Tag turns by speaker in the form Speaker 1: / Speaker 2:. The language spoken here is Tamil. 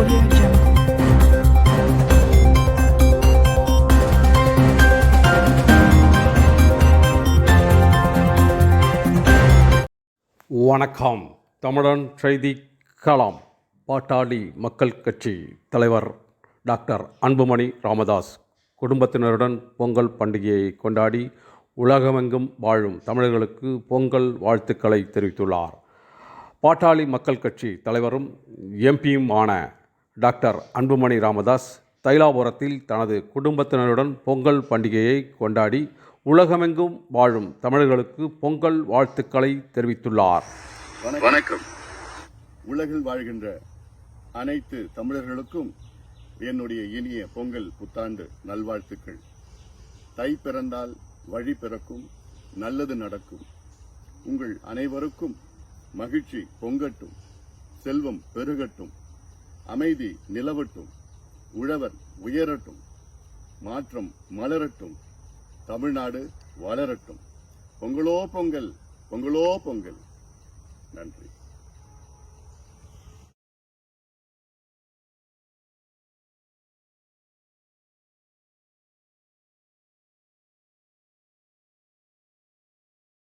Speaker 1: Audio Jungle.
Speaker 2: வணக்கம். தமிழன் செய்தி களம். பாட்டாளி மக்கள் கட்சி தலைவர் டாக்டர் அன்புமணி ராமதாஸ் குடும்பத்தினருடன் பொங்கல் பண்டிகையை கொண்டாடி உலகமெங்கும் வாழும் தமிழர்களுக்கு பொங்கல் வாழ்த்துக்களை தெரிவித்துள்ளார். பாட்டாளி மக்கள் கட்சி தலைவரும் எம்பியுமான டாக்டர் அன்புமணி ராமதாஸ் தைலாபுரத்தில் தனது குடும்பத்தினருடன் பொங்கல் பண்டிகையை கொண்டாடி உலகமெங்கும் வாழும் தமிழர்களுக்கு பொங்கல் வாழ்த்துக்களை தெரிவித்துள்ளார்.
Speaker 3: வணக்கம். உலகில் வாழ்கின்ற அனைத்து தமிழர்களுக்கும் என்னுடைய இனிய பொங்கல் புத்தாண்டு நல்வாழ்த்துக்கள். தை பிறந்தால் வழி பிறக்கும் நல்லது நடக்கும். உங்கள் அனைவருக்கும் மகிழ்ச்சி பொங்கட்டும் செல்வம் பெருகட்டும். அமைதி நிலவட்டும் உழவர் உயரட்டும் மாற்றம் மலரட்டும் தமிழ்நாடு வளரட்டும். பொங்கலோ பொங்கல் பொங்கலோ பொங்கல். நன்றி.